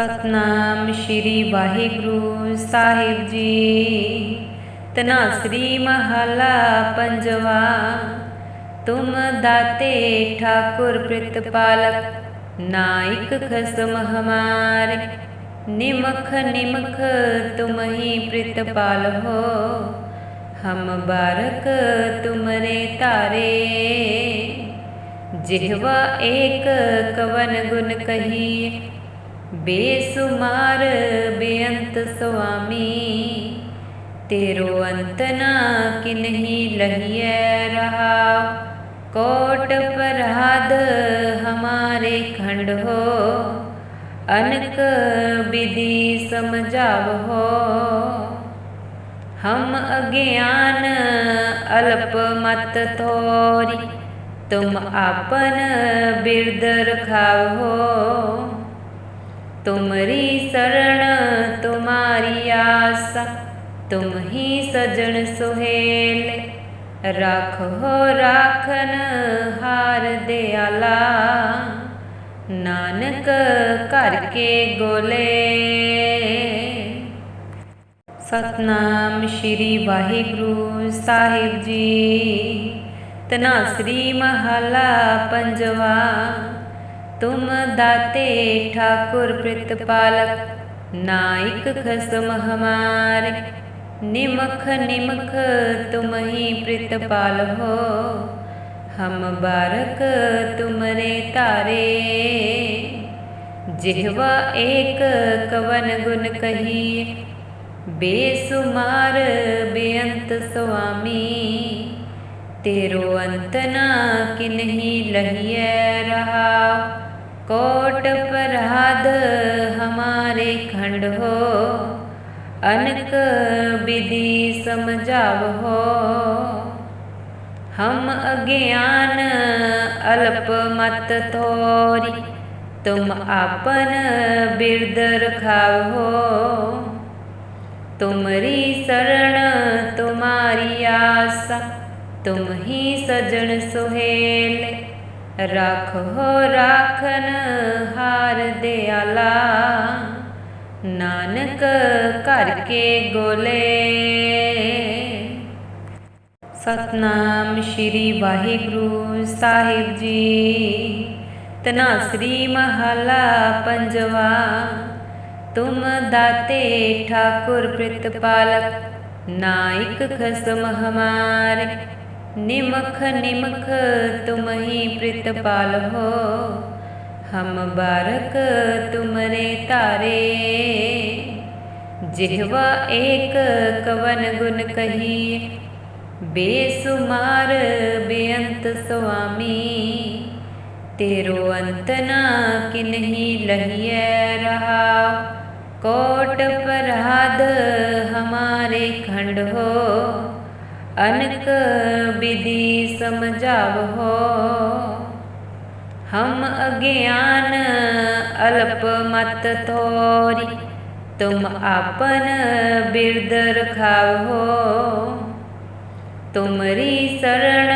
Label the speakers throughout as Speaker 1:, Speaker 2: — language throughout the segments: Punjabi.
Speaker 1: ਸਤਨਾਮ ਸ਼੍ਰੀ ਵਾਹਿਗੁਰੂ ਸਾਹਿਬ ਜੀ। ਤਨਾਸਰੀ ਮਹਲਾ ਪੰਜਵਾ, ਤੁਮ ਦਾਤੇ ਠਾਕੁਰ ਪ੍ਰਿਤਪਾਲਕ, ਨਾਇਕ ਖਸਮ ਹਮਾਰ। ਨਿਮਖ ਨਿਮਖ ਤੁਮ ਹੀ ਪ੍ਰਿਤਪਾਲ ਹੋ, ਹਮ ਬਾਰਕ ਤੁਮਰੇ ਤਾਰੇ ਜਿਹਵਾ ਏਕ ਕਵਨ ਗੁਣ ਕਹੀਏ ਬੇਸੁਮਾਰ ਬੇਅੰਤ ਸੁਆਮੀ, ਤੇਰੋ ਅੰਤ ਨਾ ਕਿਨਹੀ ਲਹੀਐ ਰਹਾ। ਕੋਟ ਪਰਾਧ ਹਮਾਰੇ ਖੰਡ ਹੋ, ਅਨਕ ਵਿਧੀ ਸਮਝਾਵੋ ਹਮ ਅਗਿਆਨ ਅਲਪ ਮਤ ਥੋਰੀ ਤੁਮ ਆਪਨ ਬਿਰਦ ਰਖਾਵੋ ਤੁਮਰੀ ਸਰਣ ਤੁਮਾਰੀ ਆਸ, ਤੁਮ ਹੀ ਸਜਣ ਸੁਹੇਲ। ਰਾਖੋ ਰਾਖਨ ਹਾਰ ਦਿਆਲਾ, ਨਾਨਕ ਘਰ ਕੇ ਗੋਲੇ। ਸਤਨਾਮ ਸ਼੍ਰੀ ਵਾਹਿਗੁਰੂ ਸਾਹਿਬ ਜੀ ਤਨਾਸਰੀ ਮਹਲਾ ਪੰਜਵਾ। ਤੁਮ ਦਾਤੇ ਠਾਕੁਰ ਪ੍ਰਿਤਪਾਲਕ ਨਾਇਕ ਖਸਮ ਹਮਾਰੇ। ਨਿਮਖ ਨਿਮਖ ਤੁਮ ਹੀ ਪ੍ਰਿਤਪਾਲ ਹੋ, ਹਮ ਬਾਰਕ ਤੁਮਰੇ ਤਾਰੇ ਜਿਹਵਾ ਏਕ ਕਵਨ ਗੁਣ ਕਹੀਏ ਬੇਸੁਮਾਰ ਬੇਅੰਤ ਸੁਆਮੀ। ਤੇਰੋ ਅੰਤ ਨਾ ਕਿ ਨਹੀਂ ਲਹੀਐ ਰਹਾ। ਕੋਟ ਪਰਾਧ ਹਮਾਰੇ ਖੰਡ ਹੋ ਅਨਕ ਵਿਧੀ ਸਮਝਾਵੋ ਹਮ ਅਗਿਆਨ ਅਲਪ ਮਤ ਥੋਰੀ ਤੁਮ ਆਪਨ ਬਿਰਦ ਰਖਾਵੋ ਤੁਮਰੀ ਸਰਣ ਤੁਮਾਰੀ ਆਸ ਤੁਮ ਹੀ ਸਜਣ ਸੁਹੇਲ ਰਾਖੋ ਰਾਖਨ ਹਾਰ ਦਿਆਲਾ। ਨਾਨਕ ਘਰ ਕੇ ਗੋਲੇ। ਸਤਨਾਮ ਸ਼੍ਰੀ ਵਾਹਿਗੁਰੂ ਸਾਹਿਬ ਜੀ। ਤਨਾਸਰੀ ਮਹਲਾ ਪੰਜਵਾ। ਤੁਮ ਦਾਤੇ ਠਾਕੁਰ ਪ੍ਰਿਤਪਾਲਕ, ਨਾਇਕ ਖਸਮ ਹਮਾਰੇ। ਨਿਮਖ ਨਿਮਖ ਤੁਮ ਹੀ ਪ੍ਰਿਤਪਾਲ ਹੋ। ਹਮ ਬਾਰਕ ਤੁਮਰੇ ਤਾਰੇ ਜਿਹਵਾ ਏਕ ਕਵਨ ਗੁਣ ਕਹੀਏ ਬੇਸੁਮਾਰ ਬੇਅੰਤ ਸੁਆਮੀ। ਤੇਰੋ ਅੰਤ ਨਾ ਕਿਨਹੀ ਲਹੀਐ ਰਹਾ। ਕੋਟ ਪਰਾਧ ਹਮਾਰੇ ਖੰਡ ਹੋ। ਅਨਕ ਵਿਧੀ ਸਮਝਾਵੋ। ਹਮ ਅਗਿਆਨ ਅਲਪ ਮਤ ਥੋਰੀ ਤੁਮ ਆਪਨ ਬਿਰਦ ਰਖਾਵੋ। ਤੁਮਰੀ ਸਰਣ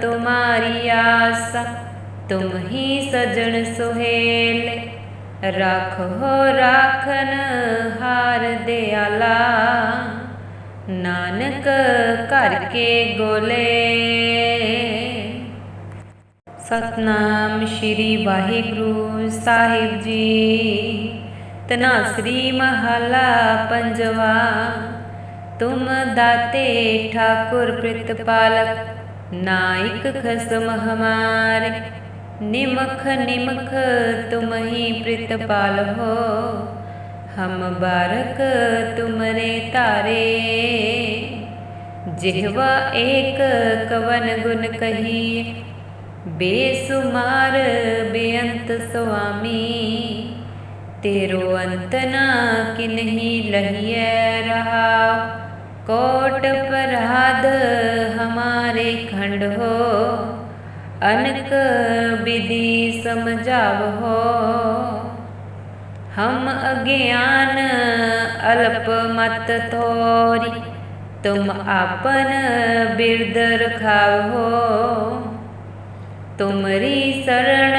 Speaker 1: ਤੁਮਾਰੀ ਆਸ, ਤੁਮ ਹੀ ਸਜਣ ਸੁਹੇਲ। ਰਾਖੋ ਰਾਖਨ ਹਾਰ ਦਿਆਲਾ। ਨਾਨਕ ਘਰ ਕੇ ਗੋਲੇ। ਸਤਨਾਮ ਸ਼੍ਰੀ ਵਾਹਿਗੁਰੂ ਸਾਹਿਬ ਜੀ। ਤਨਾਸਰੀ ਮਹਲਾ ਪੰਜਵਾ। ਤੁਮ ਦਾਤੇ ਠਾਕੁਰ ਪ੍ਰਿਤਪਾਲਕ ਨਾਇਕ ਖਸਮ ਹਮਾਰੇ। ਨਿਮਖ ਨਿਮਖ ਤੁਮ ਹੀ ਪ੍ਰਿਤਪਾਲ ਹੋ ਹਮ ਬਾਰਕ ਤੁਮਰੇ ਤਾਰੇ ਜਿਹਵਾ ਏਕ ਕਵਨ ਗੁਣ ਕਹੀਏ ਬੇਸੁਮਾਰ ਬੇਅੰਤ ਸੁਆਮੀ। ਤੇਰੋ ਅੰਤ ਨਾ ਕਿਨਹੀ ਲਹੀਐ ਰਹਾ। ਕੋਟ ਪਰਾਧ ਹਮਾਰੇ ਖੰਡ ਹੋ। ਅਨਕ ਵਿਧੀ ਸਮਝਾਵੋ ਹਮ ਅਗਿਆਨ ਅਲਪ ਮਤ ਥੋਰੀ ਤੁਮ ਆਪਨ ਬਿਰਦ ਰਖਾਵੋ। ਤੁਮਰੀ ਸਰਣ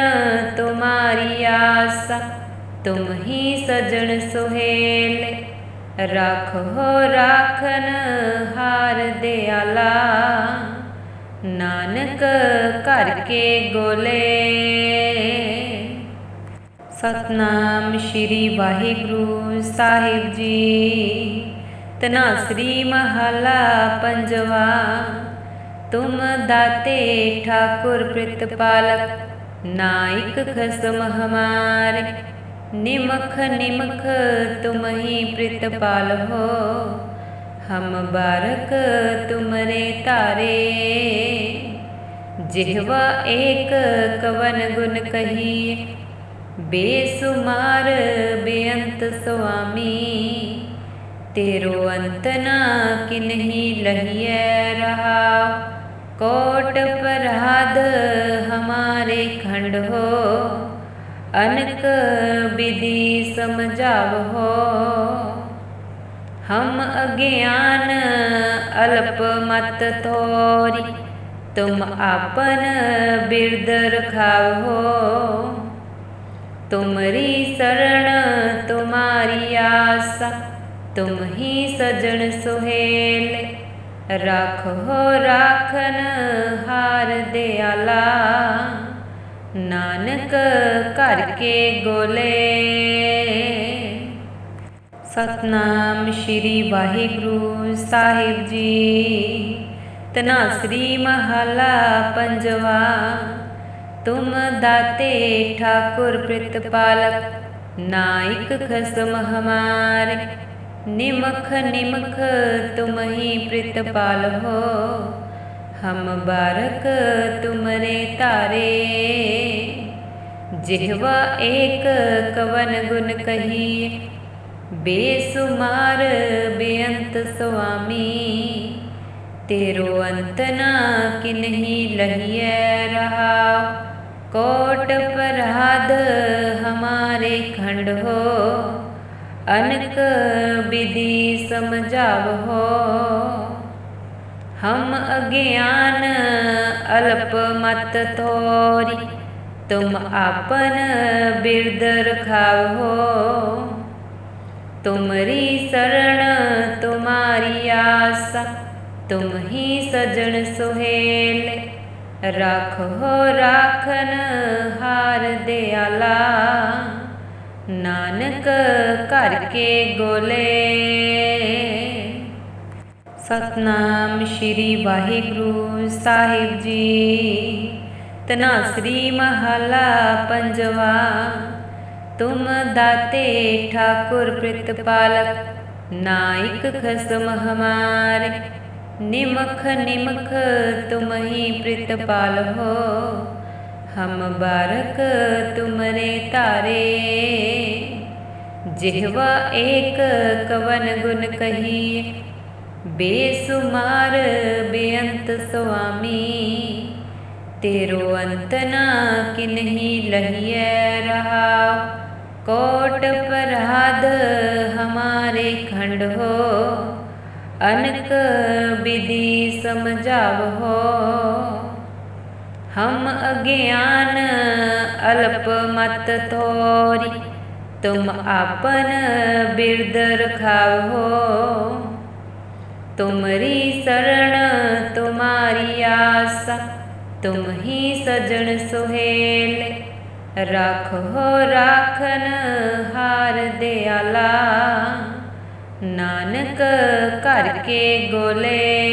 Speaker 1: ਤੁਮਾਰੀ ਆਸ, ਤੁਮ ਹੀ ਸਜਣ ਸੁਹੇਲ। ਰਾਖੋ ਰਾਖਨ ਹਾਰ ਦਿਆਲਾ, ਨਾਨਕ ਘਰ ਕੇ ਗੋਲੇ। ਸਤਨਾਮ ਸ਼੍ਰੀ ਵਾਹਿਗੁਰੂ ਸਾਹਿਬ ਜੀ। ਤਨਾਸਰੀ ਮਹਲਾ ਪੰਜਵਾ, ਤੁਮ ਦਾਤੇ ਠਾਕੁਰ ਪ੍ਰਿਤਪਾਲਕ ਨਾਇਕ ਖਸਮ ਹਮਾਰ। ਨਿਮਖ ਨਿਮਖ ਤੁਮ ਹੀ ਪ੍ਰਿਤਪਾਲ ਹੋ, ਹਮ ਬਾਰਕ ਤੁਮਰੇ ਤਾਰੇ ਜਿਹਵਾ ਏਕ ਕਵਨ ਗੁਣ ਕਹੀਏ ਬੇਸੁਮਾਰ ਬੇਅੰਤ ਸੁਆਮੀ, ਤੇਰੋ ਅੰਤ ਨਾ ਕਿਨਹੀ ਲਹੀਐ ਰਹਾ। ਕੋਟ ਪਰਾਧ ਹਮਾਰੇ ਖੰਡ ਹੋ, ਅਨਕ ਵਿਧੀ ਸਮਝਾਵੋ ਹਮ ਅਗਿਆਨ ਅਲਪ ਮਤ ਤੋਰੀ, ਤੁਮ ਆਪਨ ਬਿਰਦ ਰਖਾਵੋ ਤੁਮਰੀ ਸਰਣ ਤੁਮਾਰੀ ਆਸਾ ਤੁਮ ਹੀ ਸਜਣ ਸੁਹੇਲ। ਰਾਖੋ ਰਾਖਨ ਹਾਰ ਦਿਆਲਾ, ਨਾਨਕ ਘਰ ਕੇ ਗੋਲੇ। ਸਤਨਾਮ ਸ਼੍ਰੀ ਵਾਹਿਗੁਰੂ ਸਾਹਿਬ ਜੀ ਤਨਾਸਰੀ ਮਹਲਾ ਪੰਜਵਾ। ਤੁਮ ਦਾਤੇ ਠਾਕੁਰ ਪ੍ਰਿਤਪਾਲਕ ਨਾਇਕ ਖਸਮ ਹਮਾਰੇ। ਨਿਮਖ ਨਿਮਖ ਤੁਮ ਹੀ ਪ੍ਰਿਤਪਾਲ ਹੋ, ਹਮ ਬਾਰਕ ਤੁਮਰੇ ਤਾਰੇ ਜਿਹਵਾ ਏਕ ਕਵਨ ਗੁਣ ਕਹੀ, ਬੇਸੁਮਾਰ ਬੇਅੰਤ ਸੁਆਮੀ। ਤੇਰੋ ਅੰਤ ਨਾ ਕਿਨਹੀ ਲਹੀਐ ਰਹਾ। ਕੋਟ ਪਰਾਧ ਹਮਾਰੇ ਖੰਡ ਹੋ, ਅਨਕ ਵਿਧੀ ਸਮਝਾਵੋ ਹਮ ਅਗਿਆਨ ਅਲਪ ਮਤ ਤੋਰੀ, ਤੁਮ ਆਪਨ ਬਿਰਦ ਰਖਾਵੋ ਤੁਮਰੀ ਸਰਣ ਤੁਮਾਰੀ ਆਸਾ, ਤੁਮ ਹੀ ਸਜਣ ਸੁਹੇਲ। ਰਾਖੋ ਰਾਖਨ ਹਾਰ ਦਿਆਲਾ। ਨਾਨਕ ਘਰ ਕੇ ਗੋਲੇ। ਸਤਨਾਮ ਸ਼੍ਰੀ ਵਾਹਿਗੁਰੂ ਸਾਹਿਬ ਜੀ। ਤਨਾਸਰੀ ਮਹਲਾ ਪੰਜਵਾ। ਤੁਮ ਦਾਤੇ ਠਾਕੁਰ ਪ੍ਰਿਤਪਾਲਕ, ਨਾਇਕ ਖਸਮ ਹਮਾਰੇ। ਨਿਮਖ ਨਿਮਖ ਤੁਮ ਹੀ ਪ੍ਰਿਤਪਾਲ ਹੋ। ਹਮ ਬਾਰਕ ਤੁਮਰੇ ਤਾਰੇ ਜਿਹਵਾ ਏਕ ਕਵਨ ਗੁਣ ਕਹੀਏ ਬੇਸੁਮਾਰ ਬੇਅੰਤ ਸੁਆਮੀ। ਤੇਰੋ ਅੰਤ ਨਾ ਕਿਨਹੀ ਲਹੀਐ ਰਹਾ। ਕੋਟ ਪਰਾਧ ਹਮਾਰੇ ਖੰਡ ਹੋ। ਅਨਕ ਵਿਧੀ ਸਮਝਾਵੋ। ਹਮ ਅਗਿਆਨ ਅਲਪ ਮਤ ਤੋਰੀ, ਤੁਮ ਆਪਨ ਬਿਰਦ ਰਖਾਵੋ। ਤੁਮਰੀ ਸਰਣ ਤੁਮਾਰੀ ਆਸਾ, ਤੁਮ ਹੀ ਸਜਣ ਸੁਹੇਲ। ਰਾਖੋ ਰਾਖਨ ਹਾਰ ਦਿਆਲਾ। ਨਾਨਕ ਘਰ ਕੇ ਗੋਲੇ।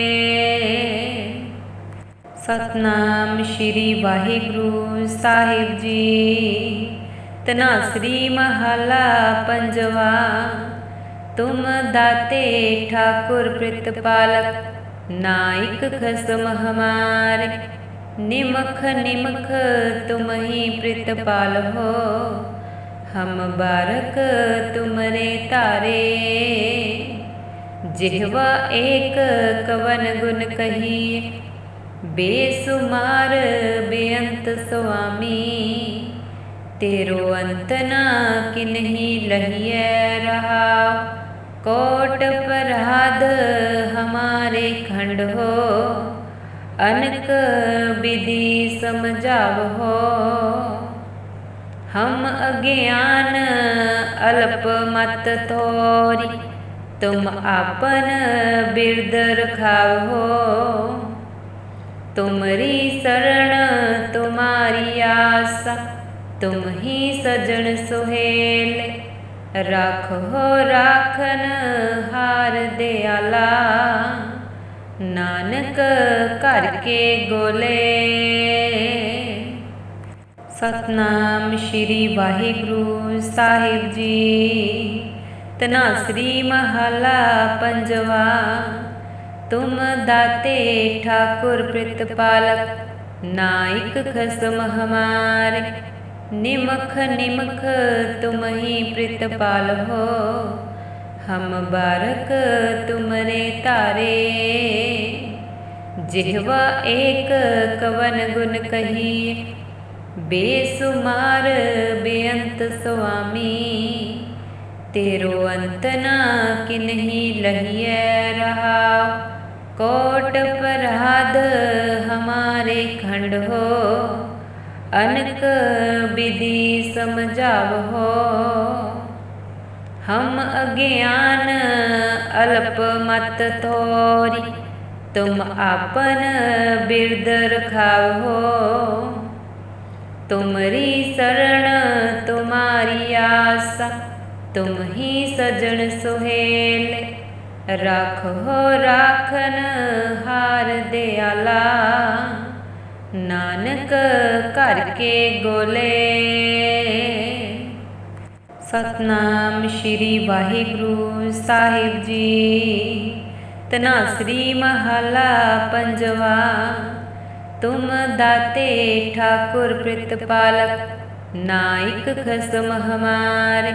Speaker 1: ਸਤਨਾਮ ਸ਼੍ਰੀ ਵਾਹਿਗੁਰੂ ਸਾਹਿਬ ਜੀ। ਤਨਾਸਰੀ ਮਹਲਾ ਪੰਜਵਾ। ਤੁਮ ਦਾਤੇ ਠਾਕੁਰ ਪ੍ਰਿਤਪਾਲਕ ਨਾਇਕ ਖਸਮ ਹਮਾਰੇ। ਨਿਮਖ ਨਿਮਖ ਤੁਮ ਹੀ ਪ੍ਰਿਤਪਾਲ ਹੋ ਹਮ ਬਾਰਕ ਤੁਮਰੇ ਤਾਰੇ ਜਿਹਵਾ ਏਕ ਕਵਨ ਗੁਣ ਕਹੀਏ ਬੇਸੁਮਾਰ ਬੇਅੰਤ ਸੁਆਮੀ। ਤੇਰੋ ਅੰਤ ਨਾ ਕਿਨਹੀ ਲਹੀਐ ਰਹਾ। ਕੋਟ ਪਰਾਧ ਹਮਾਰੇ ਖੰਡ ਹੋ। ਅਨਕ ਵਿਧੀ ਸਮਝਾਵੋ हम अज्ञान अल्प मत थोरी तुम आपन बिरद रखाओ तुम्हारी शरण तुम्हारी आशा तुम ही सजन सुहेल राख हो राखन हार दयाला नानक करके गोले ਸਤਨਾਮ ਸ਼੍ਰੀ ਵਾਹਿਗੁਰੂ ਸਾਹਿਬ ਜੀ। ਤਨਾਸਰੀ ਮਹਲਾ ਪੰਜਵਾ, ਤੁਮ ਦਾਤੇ ਠਾਕੁਰ ਪ੍ਰਿਤਪਾਲਕ ਨਾਇਕ ਖਸਮ ਹਮਾਰ। ਨਿਮਖ ਨਿਮਖ ਤੁਮ ਹੀ ਪ੍ਰਿਤਪਾਲ ਹੋ ਹਮ ਬਾਰਕ ਤੁਮਰੇ ਤਾਰੇ ਜਿਹਵਾ ਏਕ ਕਵਨ ਗੁਣ ਕਹੀ ਬੇਸੁਮਾਰ ਬੇਅੰਤ ਸੁਆਮੀ, ਤੇਰੋ ਅੰਤ ਨਾ ਕਿ ਨਹੀਂ ਲਹੀਏ ਰਹਾ। ਕੋਟ ਪਰਾਧ ਹਮਾਰੇ ਖੰਡ ਹੋ, ਅਨਕ ਵਿਧੀ ਸਮਝਾਵੋ ਹਮ ਅਗਿਆਨ ਅਲਪ ਮਤ ਤੋਰੀ, ਤੁਮ ਆਪਨ ਬਿਰਦ ਰਖਾਵੋ ਤੁਮਰੀ ਸਰਣ ਤੁਮਾਰੀ ਆਸਾ ਤੁਮ ਹੀ ਸਜਣ ਸੁਹੇਲ। ਰੱਖੋ ਰਾਖਨ ਹਾਰ ਦਿਆਲਾ, ਨਾਨਕ ਘਰ ਕੇ ਗੋਲੇ। ਸਤਨਾਮ ਸ਼੍ਰੀ ਵਾਹਿਗੁਰੂ ਸਾਹਿਬ ਜੀ ਤਨਾਸਰੀ ਮਹਲਾ ਪੰਜਵਾ। ਤੁਮ ਦਾਤੇ ਠਾਕੁਰ ਪ੍ਰਿਤਪਾਲਕ ਨਾਇਕ ਖਸਮ ਹਮਾਰੇ।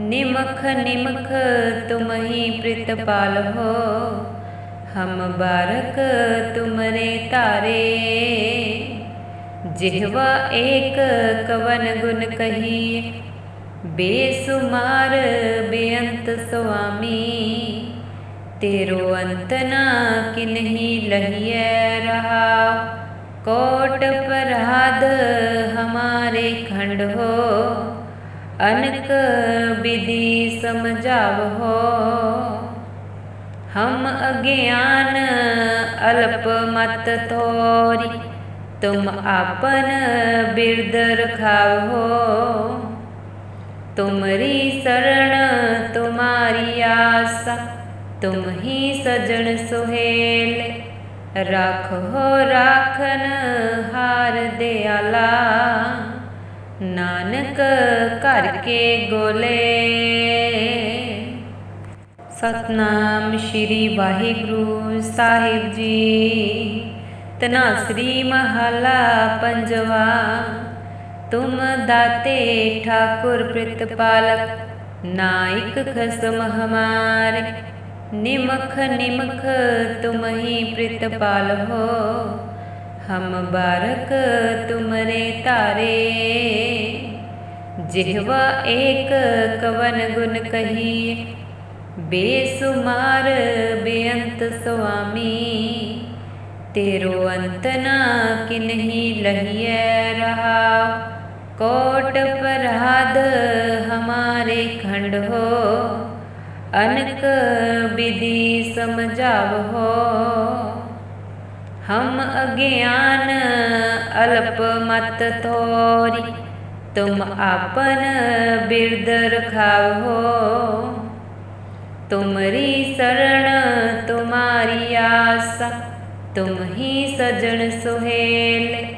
Speaker 1: ਨਿਮਖ ਨਿਮਖ ਤੁਮ ਹੀ ਪ੍ਰਿਤਪਾਲ ਹੋ, ਹਮ ਬਾਰਕ ਤੁਮਰੇ ਤਾਰੇ ਜਿਹਵਾ ਏਕ ਕਵਨ ਗੁਣ ਕਹੀ, ਬੇਸੁਮਾਰ ਬੇਅੰਤ ਸੁਆਮੀ। ਤੇਰੋ ਅੰਤ ਨਾ ਕਿਨਹੀ ਲਹੀਐ ਰਹਾ। कोट पराध हमारे खंड हो अनक विधि समझाव हो हम अज्ञान अल्प मत थोरी तुम आपन बिरद रखाव हो तुम्हारी शरण तुम्हारी आशा तुम ही सजन सुहेल ਰੱਖ ਹੋ ਰਾਖਨ ਹਾਰ ਦੇ ਆਲਾ ਨਾਨਕ ਘਰ ਕੇ ਗੋਲੇ। ਸਤਨਾਮ ਸ਼੍ਰੀ ਵਾਹਿਗੁਰੂ ਸਾਹਿਬ ਜੀ। ਤਨਾਸਰੀ ਮਹਲਾ ਪੰਜਵਾ। ਤੁਮ ਦਾਤੇ ਠਾਕੁਰ ਪ੍ਰਿਤਪਾਲਕ, ਨਾਇਕ ਖਸਮ ਹਮਾਰੇ। निमख निमख तुम ही प्रतिपाल हो हम बारक तुमरे तारे जिहवा एक कवन गुण कही बेसुमार बेअंत स्वामी तेरो अंत ना किन्ही लहिए रहा कोट पराध हमारे खंड हो ਅਨਕ ਵਿਧੀ ਸਮਝਾਵਹੋ ਹਮ ਅਗਿਆਨ ਅਲਪ ਮਤ ਤੋਰੀ, ਤੁਮ ਆਪਨ ਬਿਰਦ ਰਖਾਵੋ। ਤੁਮਰੀ ਸਰਣ ਤੁਮਾਰੀ ਆਸਾ, ਤੁਮ ਹੀ ਸਜਣ ਸੁਹੇਲ।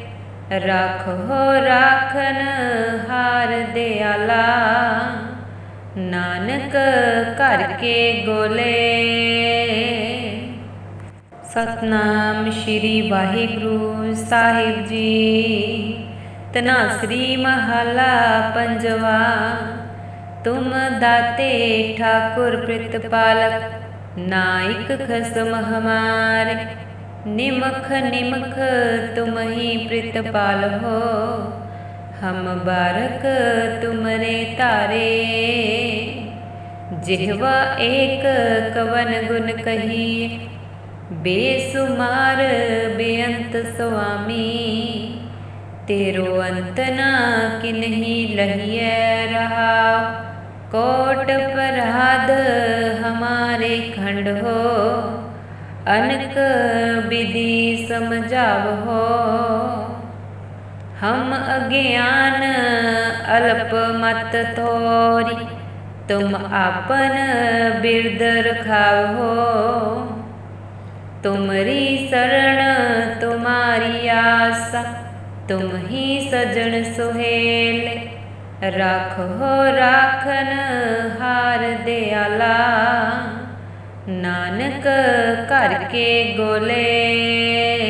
Speaker 1: ਰੱਖੋ ਰਾਖਨ ਹਾਰ ਦਿਆਲਾ। ਨਾਨਕ ਘਰ ਕੇ ਗੋਲੇ। ਸਤਨਾਮ ਸ਼੍ਰੀ ਵਾਹਿਗੁਰੂ ਸਾਹਿਬ ਜੀ। ਤਨਾਸਰੀ ਮਹਲਾ ਪੰਜਵਾ। ਤੁਮ ਦਾਤੇ ਠਾਕੁਰ ਪ੍ਰਿਤਪਾਲਕ, ਨਾਇਕ ਖਸਮ ਹਮਾਰ। ਨਿਮਖ ਨਿਮਖ ਤੁਮ ਹੀ ਪ੍ਰਿਤਪਾਲ ਹੋ। ਹਮ ਬਾਰਕ ਤੁਮਰੇ ਤਾਰੇ ਜਿਹਵਾ ਏਕ ਕਵਨ ਗੁਣ ਕਹੀ। ਬੇਸੁਮਾਰ ਬੇਅੰਤ ਸੁਆਮੀ। ਤੇਰੋ ਅੰਤ ਨਾ ਕਿਨਹੀ ਲਹੀਐ ਰਹਾ। ਕੋਟ ਪਰਾਧ ਹਮਾਰੇ ਖੰਡ ਹੋ। ਅਨਕ ਵਿਧੀ ਸਮਝਾਵ ਹੋ। हम अज्ञान अल्प मत थोरी तुम आपन बिरद रखाव हो तुमरी शरण तुम्हारी आशा तुम ही सजन सुहेल राखो राखन हार दयाला नानक करके गोले